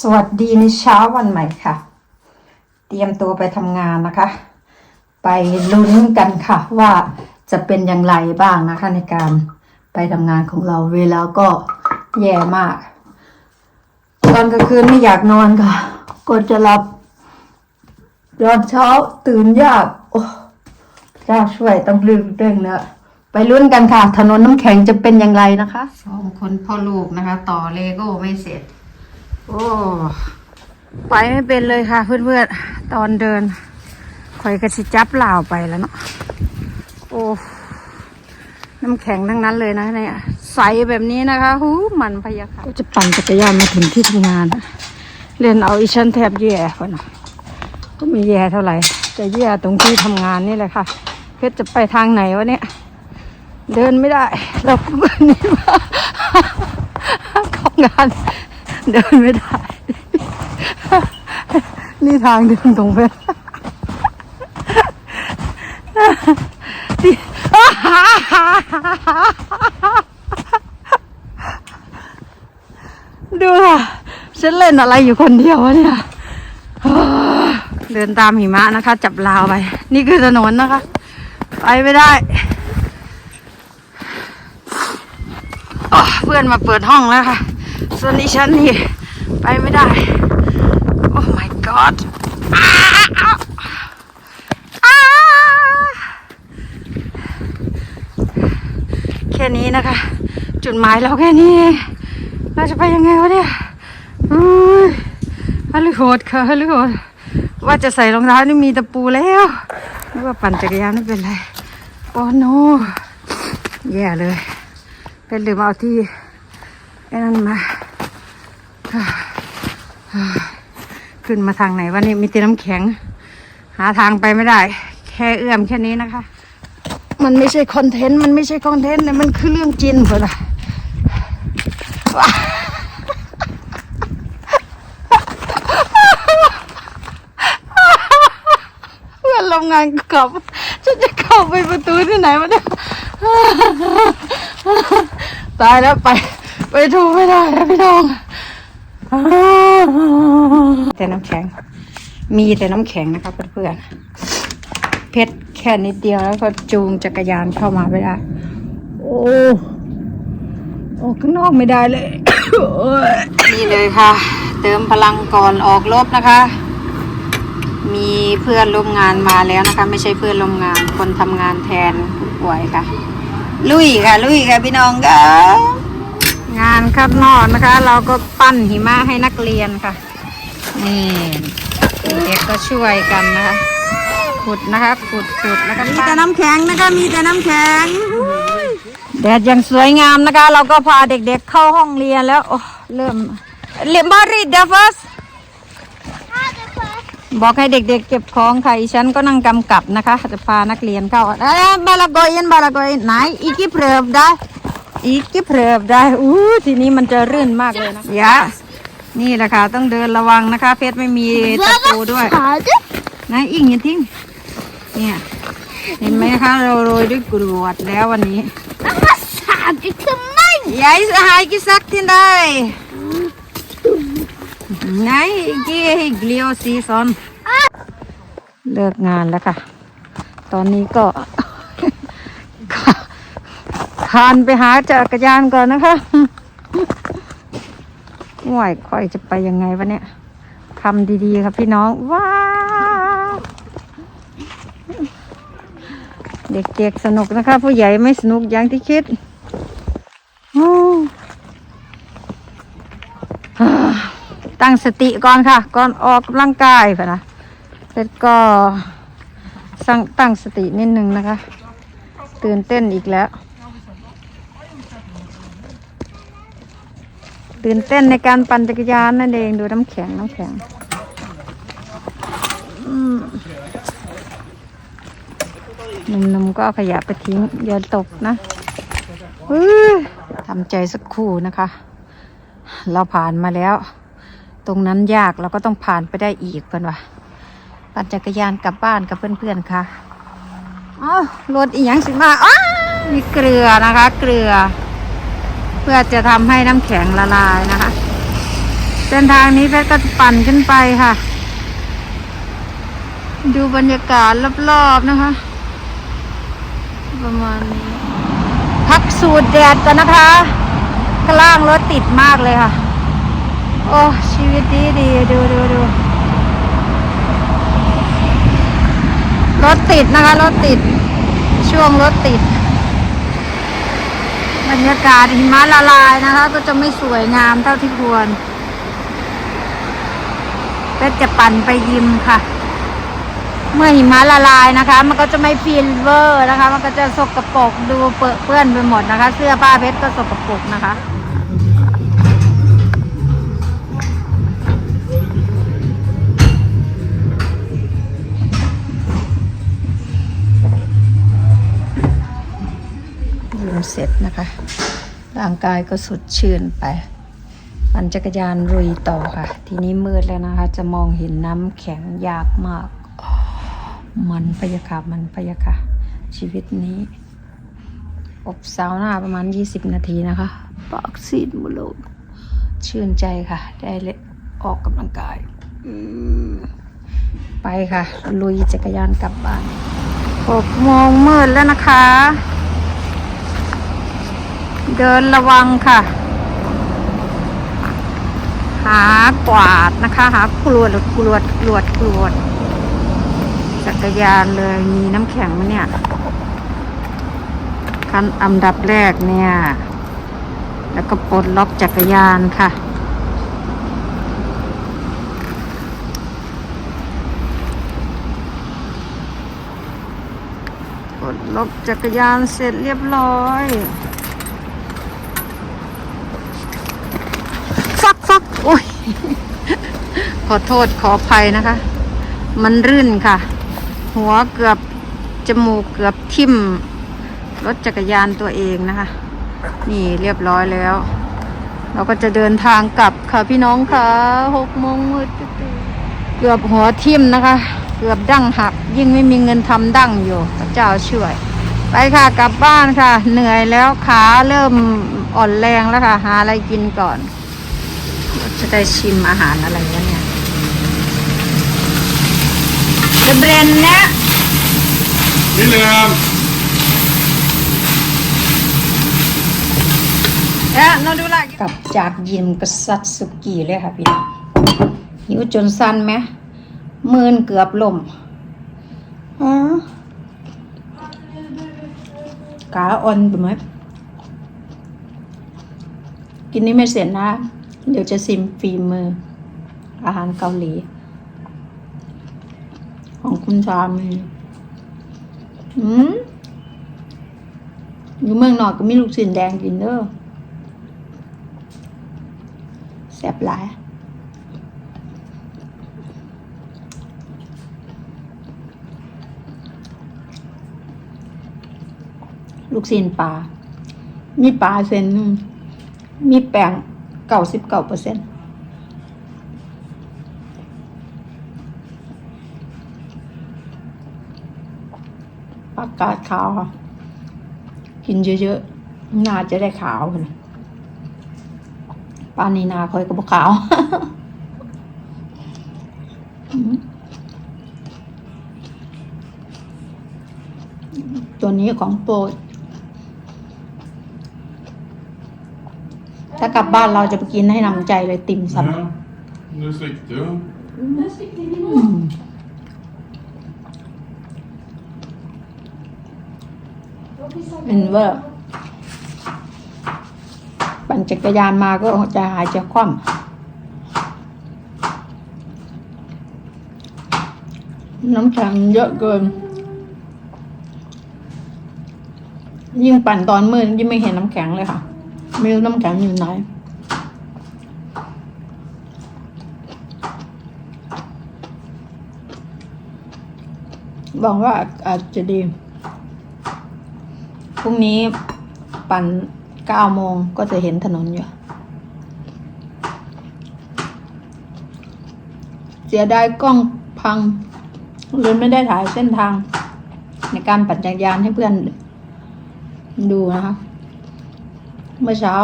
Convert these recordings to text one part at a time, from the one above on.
สวัสดีในเช้าวันใหม่ค่ะ เตรียมตัวไปทำงานนะคะ ไปลุ้นกันค่ะ ว่าจะเป็นอย่างไรบ้างนะคะ ในการไปทำงานของเราเวลาก็แย่มาก ตอนกลางคืนไม่อยากนอนค่ะ ก็จะหลับตอนเช้าตื่นยากโอ้เจ้าช่วยต้องลืมเรื่องเนอะไปลุ้นกันค่ะ ถนนน้ำแข็งจะเป็นอย่างไรนะคะสองคนพ่อลูกนะคะ ต่อเลโก้ไม่เสร็จ โอ้ ไปไม่เป็นเลยค่ะเพื่อนๆ ตอนเดินข่อยกระสิจับลาไปแล้วเนาะ โอ้ น้ำแข็งทั้งนั้นเลยนะเนี่ยใสแบบนี้นะคะหูมันพยาค่ะก็จะปั่นจักรยานมาถึงที่ทำงานนะเรียนเอาอีฉันแทบแย่คนนะก็ไม่แย่เท่าไหร่จะแย่ตรงที่ทำงานนี่แหละค่ะ เพชรจะไปทางไหนวะเนี่ยเดินไม่ได้ เรานี่มาข้างาน เดินไม่ได้ นี่ทางเดินตรงไปดูค่ะฉันเล่นอะไรอยู่คนเดียววะเนี่ยเดินตามหิมะนะคะ จับราวไป นี่คือถนนนะคะ ไปไม่ได้ เพื่อนมาเปิดห้องแล้วค่ะ ส่วนดิฉันนี่ไปไม่ได้ โอ้ my god แค่นี้นะคะ จุดหมายเราแค่นี้เองเราจะไปยังไงวะเนี่ยอุ้ยฮัลโหลดค่ะฮัลโหลดว่าจะใส่รองเท้านี่มีตะปูแล้วนึกว่าปั่นจักรยานไม่เป็นไร โอ้โนแย่เลย เป็นลืมเอาที่ไอ้นั่นมา ขึ้นมาทางไหนวะนี่มีแต่น้ำแข็ง หาทางไปไม่ได้ แค่เอื้อมแค่นี้นะคะ มันไม่ใช่คอนเทนต์ มันไม่ใช่คอนเทนต์แต่มันคือเรื่องจริงเพื่อนอะเพื่อนโรงงานกลับฉันจะเข้าไปประตูที่ไหนวะเนี่ยตายแล้วไป ไปถูไม่ได้แล้วพี่น้อง แต่น้ำแข็ง มีแต่น้ำแข็งนะคะเพื่อนๆเพชรแค่นิดเดียวแล้วก็จูงจักรยานเข้ามาไม่ได้ โอ้ออกข้างนอกไม่ได้เลย นี่เลยค่ะ เติมพลังก่อนออกรบนะคะ มีเพื่อนร่วมงานมาแล้วนะคะ ไม่ใช่เพื่อนร่วมงาน คนทำงานแทนผู้ป่วยค่ะ ลุยค่ะ ลุยค่ะพี่น้องค่ะ งานข้างนอกนะคะ เราก็ปั้นหิมะให้นักเรียนค่ะนี่เด็กก็ช่วยกันนะคะขุดนะคะขุดขุดแล้วก็มีแต่น้ำแข็งนะคะมีแต่น้ำแข็งแดดยังสวยงามนะคะ เราก็พาเด็กๆเข้าห้องเรียนแล้วโอ้เริ่มเรียนบารีเดฟัสบอกให้เด็กๆเก็บของค่ะอีฉันก็นั่งกำกับนะคะ จะพานักเรียนเข้าเอ้ยบาลากอยนบาลากอยไหนอีกกี่เพลิบได้ อีกกี่เพลิบได้อู้ทีนี้มันจะรื่นมากเลยนะยะนี่แหละค่ะต้องเดินระวังนะคะ เพชรไม่มีตะปูด้วย Schade. นะอิงอย่าทิ้งเนี่ยเห็นไหมคะเราโรยด้วยกรวดแล้ววันนี้ Was schade gemein. ยายสหายกิซักที่ได้ไงกี่เกลียวซีซอนเลิกงานแล้วค่ะ ตอนนี้ก็ คานไปหาจักรยานก่อนนะคะห่วยค่อยจะไปยังไงวะเนี่ยทำดีๆครับพี่น้อง ว้าวเด็กๆสนุกนะคะ ผู้ใหญ่ไม่สนุกอย่างที่คิดตั้งสติก่อนค่ะ ก่อนออกกำลังกายค่ะนะเสร็จก็สั่งตั้งสตินิดนึงนะคะ ตื่นเต้นอีกแล้ว ตื่นเต้นในการปั่นจักรยานนั่นเองดูน้ำแข็งน้ำแข็งอืมหนุ่มๆก็เอาขยะไปทิ้งอย่าตกนะทำใจสักครู่นะคะ เราผ่านมาแล้ว ตรงนั้นยากเราก็ต้องผ่านไปได้อีกเพื่อนวะปั่นจักรยานกลับบ้านกับเพื่อนๆค่ะอ้าวรถอีกอย่างสิมาอ้ามีเกลือนะคะ เกลือ เพื่อจะทำให้น้ำแข็งละลายนะคะ เส้นทางนี้เพชรก็ปั่นขึ้นไปค่ะ ดูบรรยากาศรอบๆนะคะ ประมาณนี้ พักสูดแดดกันนะคะข้างล่างรถติดมากเลยค่ะ โอ้ ชีวิตดีดีดูดูดูรถติดนะคะ รถติด ช่วงรถติด บรรยากาศหิมะละลายนะคะ ก็จะไม่สวยงามเท่าที่ควรก็จะปั่นไปยิมค่ะ เมื่อหิมะละลายนะคะ มันก็จะไม่ฟีลเวอร์นะคะ มันก็จะสกปรกดูเปื้อนไปหมดนะคะ เสื้อผ้าเพชรก็สกปรกนะคะ นะคะ ร่างกายก็สดชื่นไปปั่นจักรยานรุยต่อค่ะ ทีนี้มืดแล้วนะคะ จะมองเห็นน้ำแข็งยากมาก มันพยาค่ะมันพยาค่ะชีวิตนี้ อบสาวหน้าประมาณ 20 นาทีนะคะ ปากซีดมดเลชื่นใจค่ะ ได้เลยออกกำลังกายไปค่ะ ลุยจักรยานกลับบ้านหกโมงมืดแล้วนะคะ เดินระวังค่ะ หากวาดนะคะ หากรวดกรวดกรวดกรวดจักรยานเลยมีน้ำแข็งไหมเนี่ยขั้นอันดับแรกเนี่ย แล้วก็ปลดล็อกจักรยานค่ะปลดล็อกจักรยานเสร็จเรียบร้อย ฟักฟักโอ้ย ขอโทษขออภัยนะคะ มันรื่นค่ะ หัวเกือบจมูกเกือบทิ่มรถจักรยานตัวเองนะคะ นี่เรียบร้อยแล้ว เราก็จะเดินทางกลับค่ะพี่น้องค่ะหกโมงมืดเกือบหัวทิ่มนะคะ เกือบดั้งหัก ยิ่งไม่มีเงินทำดั้งอยู่พระเจ้าช่วย ไปค่ะกลับบ้านค่ะ เหนื่อยแล้วขาเริ่มอ่อนแรงแล้วค่ะ หาอะไรกินก่อน จะได้ชิมอาหารอะไรวะเนี่ยเดเบรนเนี่ย William! เอ๊ะนดูละ กลับจากยิมกษัตริย์สุกี้เลยค่ะพี่น้องหิวจนสั้นไหมมืนเกือบล่มฮะขาอ่อนไปไหมกินนี้ไม่เสร็จนะ เดี๋ยวจะซิมฝีมือ อาหารเกาหลี ของคุณสามีอืมอยู่เมืองนอกก็มีลูกชิ้นแดงกินเด้อแซ่บหลายลูกชิ้นปลา มีปลาเส้นนึงมีแป้ง เก้าสิบเก้าเปอร์เซ็นต์ผักกาดขาวค่ะ กินเยอะๆน่าจะได้ขาวนะปานีนาคอยกับขาวตัวนี้ของโปรด ถ้ากลับบ้านเราจะไปกินให้นำใจเลยติ่มซำ Ja, dat is riktigt. Ja. เป็นเวอร์ปั่นจักรยานมาก็จะหายจะคว่ำน้ำแข็งเยอะเกิน ยิ่งปั่นตอนมืดยิ่งไม่เห็นน้ำแข็งเลยค่ะ ไม่รู้น้ำแข็งอยู่ไหนบอกว่าอาจจะดี พรุ่งนี้ปั่นเก้าโมงก็จะเห็นถนนอยู่ เสียดายกล้องพังเลยไม่ได้ถ่ายเส้นทางในการปั่นจักรยานให้เพื่อนดูนะคะ เมื่อเช้า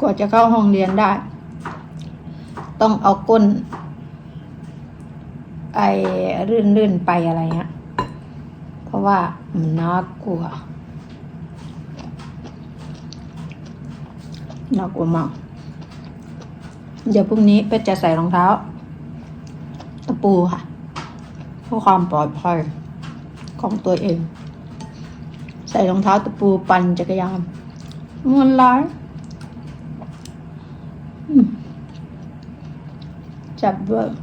กว่าจะเข้าห้องเรียนได้ ต้องเอาก้น ไอ้รื่นๆไปอะไรเงี้ย เพราะว่ามันน่ากลัว น่ากลัวมาก เดี๋ยวพรุ่งนี้เป็จะใส่รองเท้า ตะปูค่ะ เพื่อความปลอดภัยของตัวเอง ใส่รองเท้าตะปูปั่นจักรยานมันร้ายจับเบอร์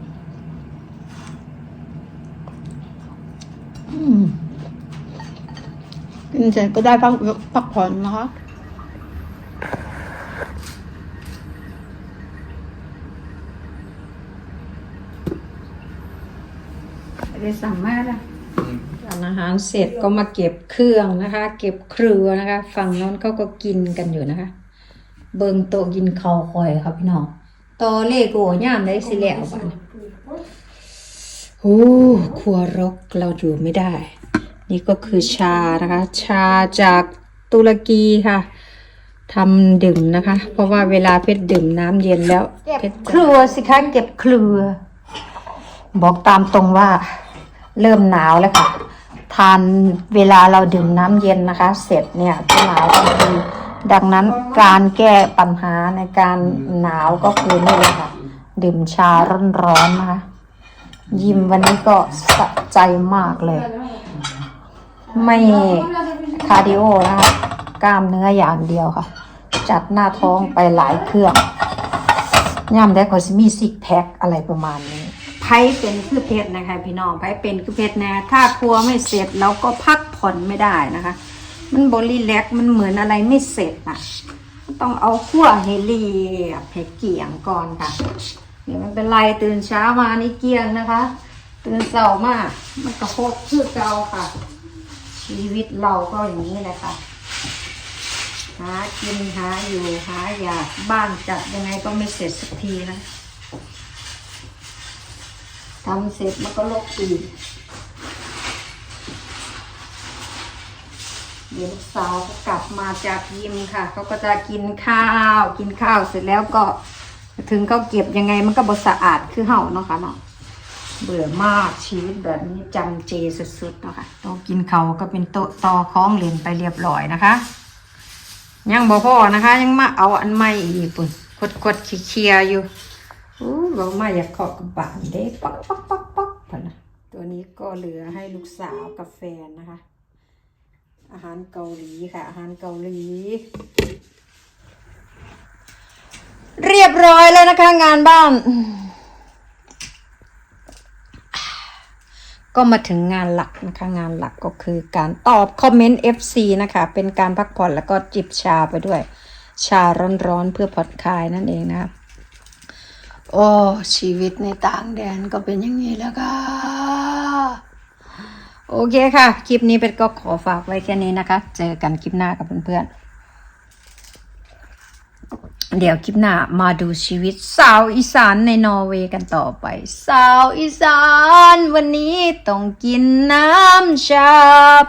กินเสร็จก็ได้พักพักผ่อนนะคะได้สั่งมากอะ หารเสร็จก็มาเก็บเครื่องนะคะ เก็บเครือนะคะ ฝั่งนั้นเขาก็กินกันอยู่นะคะ เบิงโตกินข้าวคอยครับพี่น้องโตอเลโก้ย่ามได้สิแล้วบ้านโอ้ครัวรกเราอยู่ไม่ได้ นี่ก็คือชานะคะ ชาจากตุรกีค่ะทำดื่มนะคะ เพราะว่าเวลาเพชรดื่มน้ำเย็นแล้วเพชรครือสิคะเก็บเครือ บอกตามตรงว่าเริ่มหนาวแล้วค่ะ ทานเวลาเราดื่มน้ำเย็นนะคะ เสร็จเนี่ยจะหนาวทันทีดังนั้นการแก้ปัญหาในการหนาวก็คือนี่เลยค่ะ ดื่มชาร้อนๆนะคะ ยิมวันนี้ก็สะใจมากเลย ไม่คาร์ดิโอนะคะกล้ามเนื้ออย่างเดียวค่ะ จัดหน้าท้องไปหลายเครื่องย่ำได้ก็สิมีซิกแพคอะไรประมาณนี้ ไพ่เป็นคือเพชรนะคะ พี่น้องไพ่เป็นคือเพชรนะถ้าครัวไม่เสร็จเราก็พักผ่อนไม่ได้นะคะ มันบริแลกมันเหมือนอะไรไม่เสร็จอะต้องเอาขั้วให้เรียบให้เกี่ยงก่อนค่ะเดี๋ยวมันเป็นไรตื่นเช้ามานี่เกี่ยงนะคะ ตื่นเช้ามาก มันกระโคกคือเก่าค่ะ ชีวิตเราก็อย่างนี้แหละค่ะหากินหาอยู่หาอยากบ้านจัดยังไงก็ไม่เสร็จสักทีนะ ทำเสร็จมันก็ลกอีกเดี๋ยวลูกสาวก็กลับมาจากยิมค่ะ เขาก็จะกินข้าว กินข้าวเสร็จแล้วก็ ถึงเขาเก็บยังไงมันก็บสะอาดคือเห่าเนาะค่ะเนาะเบื่อมากชีวิตแบบนี้จำเจสุดๆเนาะค่ะโต๊ะกินเขาก็เป็นโต๊ะตอคล้องเลนไปเรียบร้อยนะคะ ยังบ่พอนะคะ ยังมาเอาอันใหม่อีกปุ่นกดกดๆเคลียร์ๆอยู่ อู้บอกมาอยากขอกับบานเด้ปักปักปักปักพนะตัวนี้ก็เหลือให้ลูกสาวกับแฟนนะคะ อาหารเกาหลีค่ะ อาหารเกาหลี เรียบร้อยแล้วนะคะ งานบ้าน ก็มาถึงงานหลักนะคะ งานหลักก็คือการตอบคอมเมนต์ FC นะคะ เป็นการพักผ่อนแล้วก็จิบชาไปด้วย ชาร้อนๆเพื่อผ่อนคลายนั่นเองนะครับ โอ้ ชีวิตในต่างแดนก็เป็นอย่างนี้แล้วค่ะ โอเคค่ะ คลิปนี้เป็นก็ขอฝากไว้แค่นี้นะคะ เจอกันคลิปหน้ากับเพื่อนๆ เดี๋ยวคลิปหน้ามาดูชีวิตสาวอีสานในนอร์เวย์กันต่อไป สาวอีสานวันนี้ต้องกินน้ำชา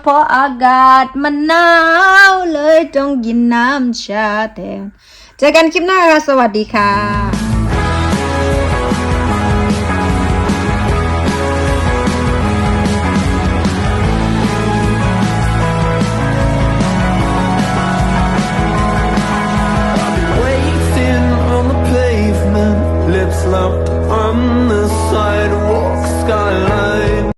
เพราะอากาศมันหนาวเลยต้องกินน้ำชาแทน เจอกันคลิปหน้าค่ะ สวัสดีค่ะ